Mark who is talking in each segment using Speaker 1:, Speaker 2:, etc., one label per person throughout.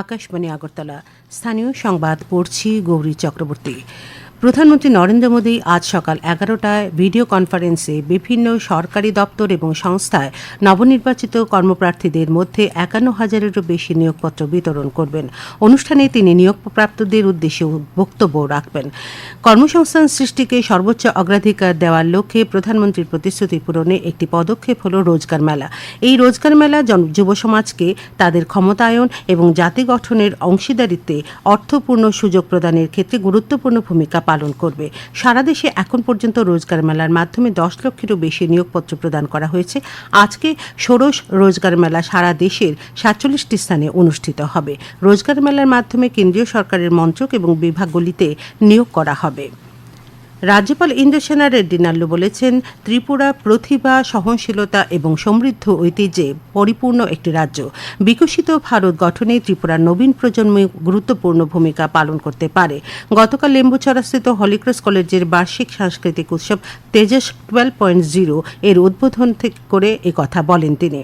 Speaker 1: আকাশবাণী আগরতলা স্থানীয় সংবাদ পড়ছি গৌরী চক্রবর্তী প্রধানমন্ত্রী নরেন্দ্র মোদী আজ সকাল এগারোটায় ভিডিও কনফারেন্সে বিভিন্ন সরকারি দপ্তর এবং সংস্থায় নবনির্বাচিত কর্মপ্রার্থীদের মধ্যে একান্ন হাজারেরও বেশি নিয়োগপত্র বিতরণ করবেন অনুষ্ঠানে তিনি নিয়োগপ্রাপ্তদের উদ্দেশ্যে বক্তব্য রাখবেন কর্মসংস্থান সৃষ্টিকে সর্বোচ্চ অগ্রাধিকার দেওয়ার লক্ষ্যে প্রধানমন্ত্রীর প্রতিশ্রুতি পূরণে একটি পদক্ষেপ হল রোজগার মেলা এই রোজগার মেলা যুব সমাজকে তাদের ক্ষমতায়ন এবং জাতি গঠনের অংশীদারিত্বে অর্থপূর্ণ সুযোগ প্রদানের ক্ষেত্রে গুরুত্বপূর্ণ ভূমিকা পালন করবে সারা দেশে এখন পর্যন্ত রোজগার মেলার মাধ্যমে দশ লক্ষেরও বেশি নিয়োগপত্র প্রদান করা হয়েছে আজকে ষোড়শ রোজগার মেলা সারা দেশের সাতচল্লিশটি স্থানে অনুষ্ঠিত হবে রোজগার মেলার মাধ্যমে কেন্দ্রীয় সরকারের মন্ত্রক এবং বিভাগগুলিতে নিয়োগ করা হবে রাজ্যপাল ইন্দ্রসেনা রেড্ডি নাল্লু বলেছেন ত্রিপুরা প্রতিভা সহনশীলতা এবং সমৃদ্ধ ঐতিহ্যে পরিপূর্ণ একটি রাজ্য বিকশিত ভারত গঠনে ত্রিপুরার নবীন প্রজন্ম গুরুত্বপূর্ণ ভূমিকা পালন করতে পারে গতকাল লেম্বুছড়াস্থিত হলিক্রস কলেজের বার্ষিক সাংস্কৃতিক উৎসব তেজস টুয়েলভ পয়েন্ট জিরো এর উদ্বোধন করে কথা বলেন তিনি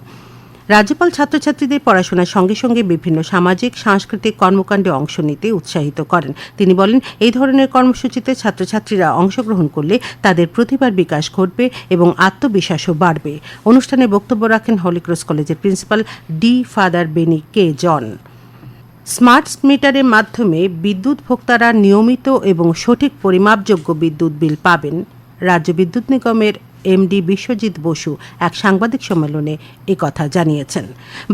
Speaker 1: রাজ্যপাল ছাত্রছাত্রীদের পড়াশোনার সঙ্গে সঙ্গে বিভিন্ন সামাজিক সাংস্কৃতিক কর্মকাণ্ডে অংশ নিতে উৎসাহিত করেন তিনি বলেন এই ধরনের কর্মসূচিতে ছাত্রছাত্রীরা অংশগ্রহণ করলে তাদের প্রতিভার বিকাশ ঘটবে এবং আত্মবিশ্বাসও বাড়বে অনুষ্ঠানে বক্তব্য রাখেন হলিক্রস কলেজের principal D father Benny K John smart মিটারের মাধ্যমে বিদ্যুৎ ভোক্তারা নিয়মিত এবং সঠিক পরিমাপযোগ্য বিদ্যুৎ বিল পাবেন রাজ্য বিদ্যুৎ নিগমের এমডি বিশ্বজিৎ বসু এক সাংবাদিক সম্মেলনে কথা জানিয়েছেন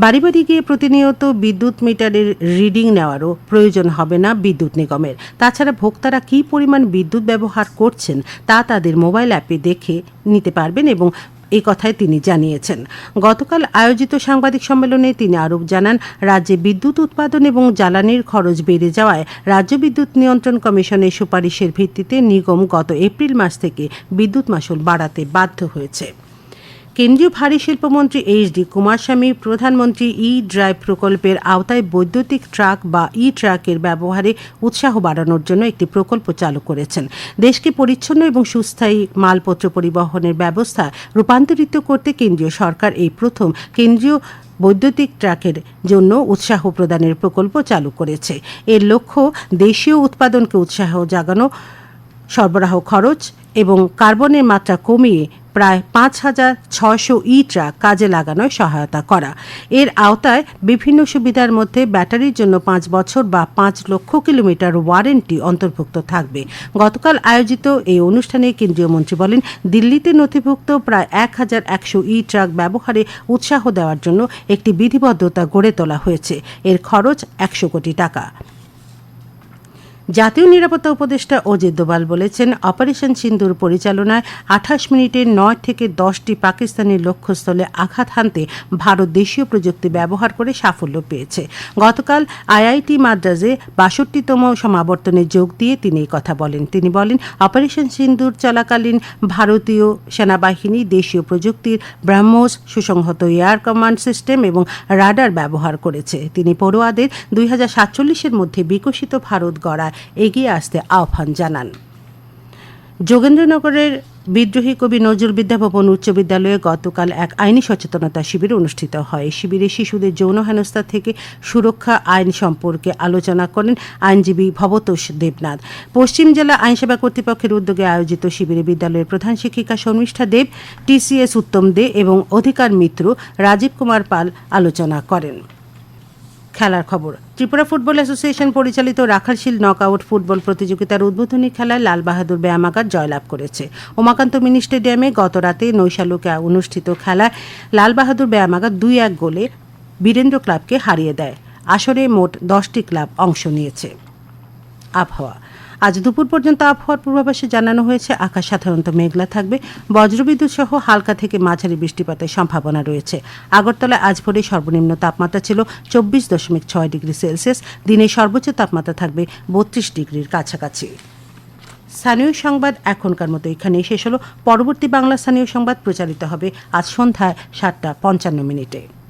Speaker 1: বাড়ি বাড়ি গিয়ে প্রতিনিয়ত বিদ্যুৎ মিটারের রিডিং নেওয়ারও প্রয়োজন হবে না বিদ্যুৎ নিগমের তাছাড়া ভোক্তারা কি পরিমাণ বিদ্যুৎ ব্যবহার করছেন তা তাদের মোবাইল অ্যাপে দেখে নিতে পারবেন এবং এই কথায় তিনি জানিয়েছেন গতকাল আয়োজিত সাংবাদিক সম্মেলনে তিনি আরও জানান রাজ্যে বিদ্যুৎ উৎপাদন এবং জ্বালানির খরচ বেড়ে যাওয়ায় রাজ্য বিদ্যুৎ নিয়ন্ত্রণ কমিশনের সুপারিশের ভিত্তিতে নিগম গত এপ্রিল মাস থেকে বিদ্যুৎ মাসুল বাড়াতে বাধ্য হয়েছে কেন্দ্রীয় ভারী শিল্পমন্ত্রী এইচ ডি কুমারস্বামী প্রধানমন্ত্রী ই ড্রাইভ প্রকল্পের আওতায় বৈদ্যুতিক ট্রাক বা ই ট্রাকের ব্যবহারে উৎসাহ বাড়ানোর জন্য একটি প্রকল্প চালু করেছেন দেশকে পরিচ্ছন্ন এবং সুস্থায়ী মালপত্র পরিবহনের ব্যবস্থা রূপান্তরিত করতে কেন্দ্রীয় সরকার এই প্রথম কেন্দ্রীয় বৈদ্যুতিক ট্রাকের জন্য উৎসাহ প্রদানের প্রকল্প চালু করেছে এর লক্ষ্য দেশীয় উৎপাদনকে উৎসাহ জাগানো সরবরাহ খরচ এবং কার্বনের মাত্রা কমিয়ে প্রায় পাঁচ হাজার ছশো ই ট্রাক কাজে লাগানোয় সহায়তা করা এর আওতায় বিভিন্ন সুবিধার মধ্যে ব্যাটারির জন্য পাঁচ বছর বা পাঁচ লক্ষ কিলোমিটার ওয়ারেন্টি অন্তর্ভুক্ত থাকবে গতকাল আয়োজিত এই অনুষ্ঠানে কেন্দ্রীয় মন্ত্রী বলেন দিল্লিতে নথিভুক্ত প্রায় এক হাজার একশো ই ট্রাক ব্যবহারে উৎসাহ দেওয়ার জন্য একটি বিধিবদ্ধতা গড়ে তোলা হয়েছে এর খরচ একশো কোটি টাকা জাতীয় নিরাপত্তা উপদেষ্টা অজিত দোবাল বলেছেন অপারেশন সিন্দুর পরিচালনায় আঠাশ মিনিটে নয় থেকে দশটি পাকিস্তানের লক্ষ্যস্থলে আঘাত হানতে ভারত দেশীয় প্রযুক্তি ব্যবহার করে সাফল্য পেয়েছে গতকাল আইআইটি মাদ্রাজে বাষট্টিতম সমাবর্তনে যোগ দিয়ে তিনি এই কথা বলেন তিনি বলেন অপারেশন সিন্দুর চলাকালীন ভারতীয় সেনাবাহিনী দেশীয় প্রযুক্তির ব্রাহ্মোস সুসংহত এয়ার কমান্ড সিস্টেম এবং রাডার ব্যবহার করেছে তিনি পড়ুয়াদের দুই হাজার সাতচল্লিশের মধ্যে বিকশিত ভারত গড়ায় এগিয়ে আসতে আহ্বান জানান যোগেন্দ্রনগরের বিদ্রোহী কবি নজরুল বিদ্যাভবন উচ্চ বিদ্যালয়ে গতকাল এক আইনি সচেতনতা শিবির অনুষ্ঠিত হয় শিবিরে শিশুদের যৌন হেনস্থা থেকে সুরক্ষা আইন সম্পর্কে আলোচনা করেন আইনজীবী ভবতোষ দেবনাথ পশ্চিম জেলা আইনসেবা কর্তৃপক্ষের উদ্যোগে আয়োজিত শিবিরে বিদ্যালয়ের প্রধান শিক্ষিকা শর্মিষ্ঠা দেব টিসিএস উত্তম দে এবং অধিকার মিত্র রাজীব কুমার পাল আলোচনা করেন খেলার খবর ত্রিপুরা ফুটবল অ্যাসোসিয়েশন পরিচালিত রাখালশীল নকআউট ফুটবল প্রতিযোগিতার উদ্বোধনী খেলায় লাল বাহাদুর ব্যায়ামাগার জয়লাভ করেছে উমাকান্ত মিনি স্টেডিয়ামে গত রাতে নৈশালুকে অনুষ্ঠিত খেলায় লাল বাহাদুর ব্যায়ামাগার দুই এক গোলে বীরেন্দ্র ক্লাবকে হারিয়ে দেয় আসরে মোট দশটি ক্লাব অংশ নিয়েছে আবহাওয়া আজ দুপুর পর্যন্ত আবহাওয়ার পূর্বাভাসে জানানো হয়েছে আকাশ সাধারণত মেঘলা থাকবে বজ্রবিদ্যুৎ সহ হালকা থেকে মাঝারি বৃষ্টিপাতের সম্ভাবনা রয়েছে আগরতলায় আজ ভোরে সর্বনিম্ন তাপমাত্রা ছিল চব্বিশ দশমিক ছয় ডিগ্রি সেলসিয়াস দিনের সর্বোচ্চ তাপমাত্রা থাকবে বত্রিশ ডিগ্রির কাছাকাছি স্থানীয় সংবাদ এখনকার মতো এখানেই শেষ হলো পরবর্তী বাংলা স্থানীয় সংবাদ প্রচারিত হবে আজ সন্ধ্যায় সাতটা পঞ্চান্ন মিনিটে